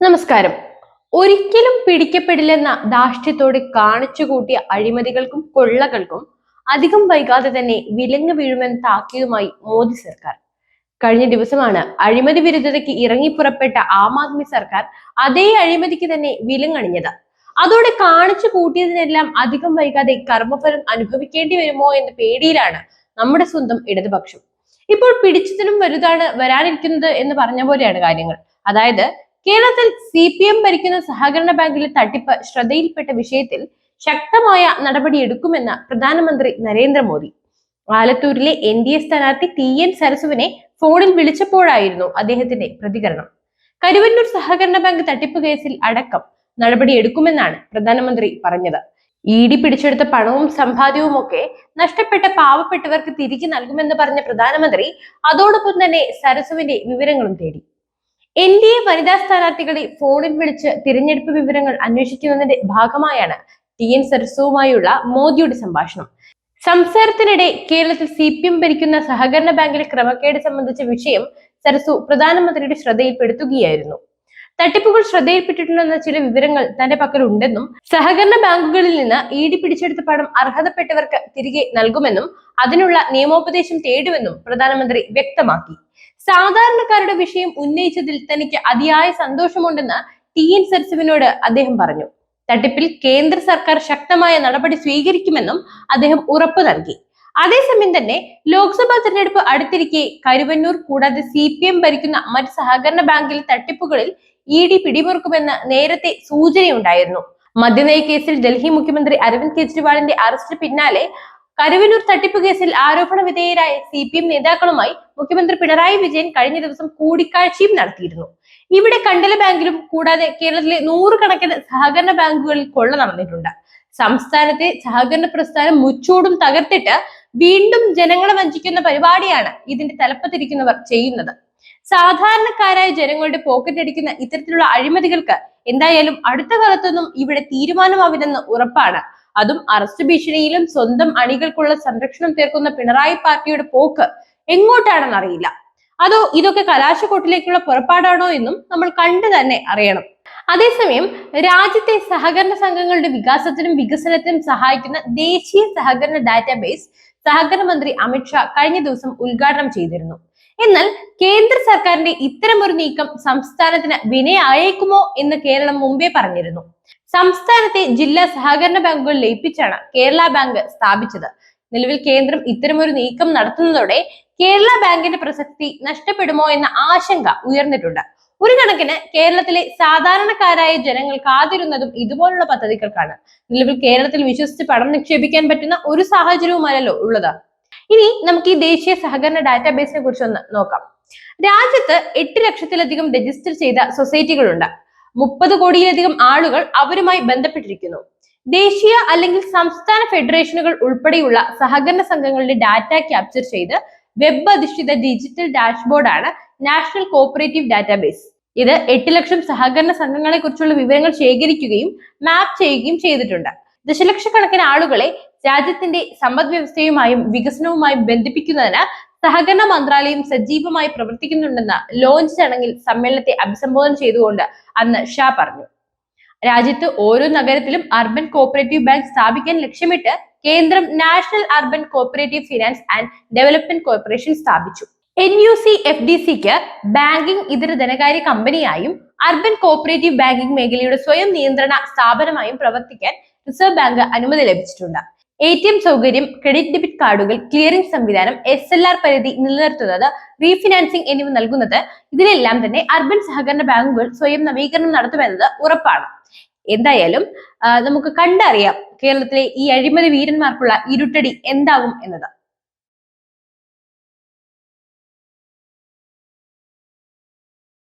നമസ്കാരം. ഒരിക്കലും പിടിക്കപ്പെടില്ലെന്ന ദാഷ്ട്യത്തോടെ കാണിച്ചു കൂട്ടിയ അഴിമതികൾക്കും കൊള്ളകൾക്കും അധികം വൈകാതെ തന്നെ വിലങ്ങ് വീഴുമെന്ന താക്കീതുമായി മോദി സർക്കാർ. കഴിഞ്ഞ ദിവസമാണ് അഴിമതി വിരുദ്ധതയ്ക്ക് ഇറങ്ങിപ്പുറപ്പെട്ട ആം ആദ്മി സർക്കാർ അതേ അഴിമതിക്ക് തന്നെ വിലങ്ങണിഞ്ഞത്. അതോടെ കാണിച്ചു കൂട്ടിയതിനെല്ലാം അധികം വൈകാതെ കർമ്മഫലം അനുഭവിക്കേണ്ടി വരുമോ എന്ന പേടിയിലാണ് നമ്മുടെ സ്വന്തം ഇടതുപക്ഷം. ഇപ്പോൾ പിടിച്ചതിനും വലുതാണ് വരാനിരിക്കുന്നത് എന്ന് പറഞ്ഞ പോലെയാണ് കാര്യങ്ങൾ. അതായത് കേരളത്തിൽ സി പി എം ഭരിക്കുന്ന സഹകരണ ബാങ്കിലെ തട്ടിപ്പ് ശ്രദ്ധയിൽപ്പെട്ട വിഷയത്തിൽ ശക്തമായ നടപടിയെടുക്കുമെന്ന് പ്രധാനമന്ത്രി നരേന്ദ്രമോദി. ആലത്തൂരിലെ എൻ ഡി എ സ്ഥാനാർത്ഥി ടി എൻ സരസുവിനെ ഫോണിൽ വിളിച്ചപ്പോഴായിരുന്നു അദ്ദേഹത്തിന്റെ പ്രതികരണം. കരുവന്നൂർ സഹകരണ ബാങ്ക് തട്ടിപ്പ് കേസിൽ അടക്കം നടപടിയെടുക്കുമെന്നാണ് പ്രധാനമന്ത്രി പറഞ്ഞത്. ഇ ഡി പിടിച്ചെടുത്ത പണവും സമ്പാദ്യവും ഒക്കെ നഷ്ടപ്പെട്ട പാവപ്പെട്ടവർക്ക് തിരികെ നൽകുമെന്ന് പറഞ്ഞ പ്രധാനമന്ത്രി അതോടൊപ്പം തന്നെ സരസുവിന്റെ വിവരങ്ങളും തേടി. എൻ ഡി എ വനിതാ സ്ഥാനാർത്ഥികളെ ഫോണിൽ വിളിച്ച് തിരഞ്ഞെടുപ്പ് വിവരങ്ങൾ അന്വേഷിക്കുന്നതിന്റെ ഭാഗമായാണ് ടി എൻ സരസുവുമായുള്ള മോദിയുടെ സംഭാഷണം. സംസാരത്തിനിടെ കേരളത്തിൽ സി പി എം ഭരിക്കുന്ന സഹകരണ ബാങ്കിലെ ക്രമക്കേട് സംബന്ധിച്ച വിഷയം സരസു പ്രധാനമന്ത്രിയുടെ ശ്രദ്ധയിൽപ്പെടുത്തുകയായിരുന്നു. തട്ടിപ്പുകൾ ശ്രദ്ധയിൽപ്പെട്ടിട്ടുണ്ടെന്ന ചില വിവരങ്ങൾ തന്റെ പക്കലുണ്ടെന്നും സഹകരണ ബാങ്കുകളിൽ നിന്ന് ഇ ഡി പിടിച്ചെടുത്ത പണം അർഹതപ്പെട്ടവർക്ക് തിരികെ നൽകുമെന്നും അതിനുള്ള നിയമോപദേശം തേടുമെന്നും പ്രധാനമന്ത്രി വ്യക്തമാക്കി. സാധാരണക്കാരുടെ വിഷയം ഉന്നയിച്ചതിൽ തനിക്ക് അതിയായ സന്തോഷമുണ്ടെന്ന് ടി എൻ സരസുവിനോട് അദ്ദേഹം പറഞ്ഞു. തട്ടിപ്പിൽ കേന്ദ്ര സർക്കാർ ശക്തമായ നടപടി സ്വീകരിക്കുമെന്നും അദ്ദേഹം ഉറപ്പു നൽകി. അതേസമയം തന്നെ ലോക്സഭാ തെരഞ്ഞെടുപ്പ് അടുത്തിരിക്കെ കരുവന്നൂർ കൂടാതെ സി പി എം ഭരിക്കുന്ന മറ്റ് സഹകരണ ബാങ്കിലെ തട്ടിപ്പുകളിൽ ഇ ഡി പിടിമുറുക്കുമെന്ന് നേരത്തെ സൂചനയുണ്ടായിരുന്നു. മദ്യനയ കേസിൽ ഡൽഹി മുഖ്യമന്ത്രി അരവിന്ദ് കെജ്രിവാളിന്റെ അറസ്റ്റിന് പിന്നാലെ കരുവന്നൂർ തട്ടിപ്പ് കേസിൽ ആരോപണ വിധേയരായ സി പി എം നേതാക്കളുമായി മുഖ്യമന്ത്രി പിണറായി വിജയൻ കഴിഞ്ഞ ദിവസം കൂടിക്കാഴ്ചയും നടത്തിയിരുന്നു. ഇവിടെ കണ്ടല ബാങ്കിലും കൂടാതെ കേരളത്തിലെ നൂറുകണക്കിന് സഹകരണ ബാങ്കുകളിൽ കൊള്ള നടന്നിട്ടുണ്ട്. സംസ്ഥാനത്തെ സഹകരണ പ്രസ്ഥാനം മുച്ചൂടും തകർത്തിട്ട് വീണ്ടും ജനങ്ങളെ വഞ്ചിക്കുന്ന പരിപാടിയാണ് ഇതിന്റെ തലപ്പത്തിരിക്കുന്നവർ ചെയ്യുന്നത്. സാധാരണക്കാരായ ജനങ്ങളുടെ പോക്കറ്റ് അടിക്കുന്ന ഇത്തരത്തിലുള്ള അഴിമതികൾക്ക് എന്തായാലും അടുത്ത കാലത്തൊന്നും ഇവിടെ തീരുമാനമാവില്ലെന്ന് ഉറപ്പാണ്. അതും അറസ്റ്റ് ഭീഷണിയിലും സ്വന്തം അണികൾക്കുള്ള സംരക്ഷണം തീർക്കുന്ന പിണറായി പാർട്ടിയുടെ പോക്ക് എങ്ങോട്ടാണെന്ന് അറിയില്ല. അതോ ഇതൊക്കെ കലാശക്കൊട്ടിലേക്കുള്ള പുറപ്പാടാണോ എന്നും നമ്മൾ കണ്ടു തന്നെ അറിയണം. അതേസമയം രാജ്യത്തെ സഹകരണ സംഘങ്ങളുടെ വികാസത്തിനും വികസനത്തിനും സഹായിക്കുന്ന ദേശീയ സഹകരണ ഡാറ്റാബേസ് സഹകരണ മന്ത്രി അമിത്ഷാ കഴിഞ്ഞ ദിവസം ഉദ്ഘാടനം ചെയ്തിരുന്നു. എന്നാൽ കേന്ദ്ര സർക്കാരിന്റെ ഇത്തരമൊരു നീക്കം സംസ്ഥാനത്തിന് വിനയായേക്കുമോ എന്ന് കേരളം മുമ്പേ പറഞ്ഞിരുന്നു. സംസ്ഥാനത്തെ ജില്ലാ സഹകരണ ബാങ്കുകൾ ലയിപ്പിച്ചാണ് കേരള ബാങ്ക് സ്ഥാപിച്ചത്. നിലവിൽ കേന്ദ്രം ഇത്തരമൊരു നീക്കം നടത്തുന്നതോടെ കേരള ബാങ്കിന്റെ പ്രസക്തി നഷ്ടപ്പെടുമോ എന്ന ആശങ്ക ഉയർന്നിട്ടുണ്ട്. ഒരു കണക്കിന് കേരളത്തിലെ സാധാരണക്കാരായ ജനങ്ങൾ കാതിരുന്നതും ഇതുപോലുള്ള പദ്ധതികൾക്കാണ്. നിലവിൽ കേരളത്തിൽ വിശ്വസിച്ച് പണം നിക്ഷേപിക്കാൻ പറ്റുന്ന ഒരു സാഹചര്യവുമല്ലല്ലോ ഉള്ളത്. ഇനി നമുക്ക് ഈ ദേശീയ സഹകരണ ഡാറ്റാബേസിനെ കുറിച്ച് ഒന്ന് നോക്കാം. രാജ്യത്ത് എട്ട് ലക്ഷത്തിലധികം രജിസ്റ്റർ ചെയ്ത സൊസൈറ്റികളുണ്ട്. മുപ്പത് കോടിയിലധികം ആളുകൾ അവരുമായി ബന്ധപ്പെട്ടിരിക്കുന്നു. ദേശീയ അല്ലെങ്കിൽ സംസ്ഥാന ഫെഡറേഷനുകൾ ഉൾപ്പെടെയുള്ള സഹകരണ സംഘങ്ങളുടെ ഡാറ്റ ക്യാപ്ചർ ചെയ്ത് വെബ് അധിഷ്ഠിത ഡിജിറ്റൽ ഡാഷ്ബോർഡ് ആണ് നാഷണൽ കോപ്പറേറ്റീവ് ഡാറ്റാബേസ് ഇത് എട്ട് ലക്ഷം സഹകരണ സംഘങ്ങളെ കുറിച്ചുള്ള വിവരങ്ങൾ ശേഖരിക്കുകയും മാപ്പ് ചെയ്യുകയും ചെയ്തിട്ടുണ്ട്. ദശലക്ഷക്കണക്കിന് ആളുകളെ രാജ്യത്തിന്റെ സമ്പദ് വ്യവസ്ഥയുമായും വികസനവുമായും ബന്ധിപ്പിക്കുന്നതിന് സഹകരണ മന്ത്രാലയം സജീവമായി പ്രവർത്തിക്കുന്നുണ്ടെന്ന് ലോഞ്ച് ചടങ്ങിൽ സമ്മേളനത്തെ അഭിസംബോധന ചെയ്തുകൊണ്ട് അന്ന് ഷാ പറഞ്ഞു. രാജ്യത്ത് ഓരോ നഗരത്തിലും അർബൻ കോപ്പറേറ്റീവ് ബാങ്ക് സ്ഥാപിക്കാൻ ലക്ഷ്യമിട്ട് കേന്ദ്രം national urban cooperative finance and development corporation സ്ഥാപിച്ചു. N U C F D സിക്ക് ബാങ്കിംഗ് ഇതര ധനകാര്യ കമ്പനിയായും അർബൻ കോപ്പറേറ്റീവ് ബാങ്കിംഗ് മേഖലയുടെ സ്വയം നിയന്ത്രണ സ്ഥാപനമായും പ്രവർത്തിക്കാൻ റിസർവ് ബാങ്ക് അനുമതി ലഭിച്ചിട്ടുണ്ട്. എ ടി എം സൗകര്യം ക്രെഡിറ്റ് ഡെബിറ്റ് കാർഡുകൾ ക്ലിയറിംഗ് സംവിധാനം എസ് എൽ ആർ പരിധി നിലനിർത്തുന്നത് റീഫിനാൻസിംഗ് എന്നിവ നൽകുന്നത് ഇതിലെല്ലാം തന്നെ അർബൻ സഹകരണ ബാങ്കുകൾ സ്വയം നവീകരണം നടത്തുമെന്നത് ഉറപ്പാണ്. എന്തായാലും നമുക്ക് കണ്ടറിയാം കേരളത്തിലെ ഈ അഴിമതി വീരന്മാർക്കുള്ള ഇരുട്ടടി എന്താകും എന്നത്.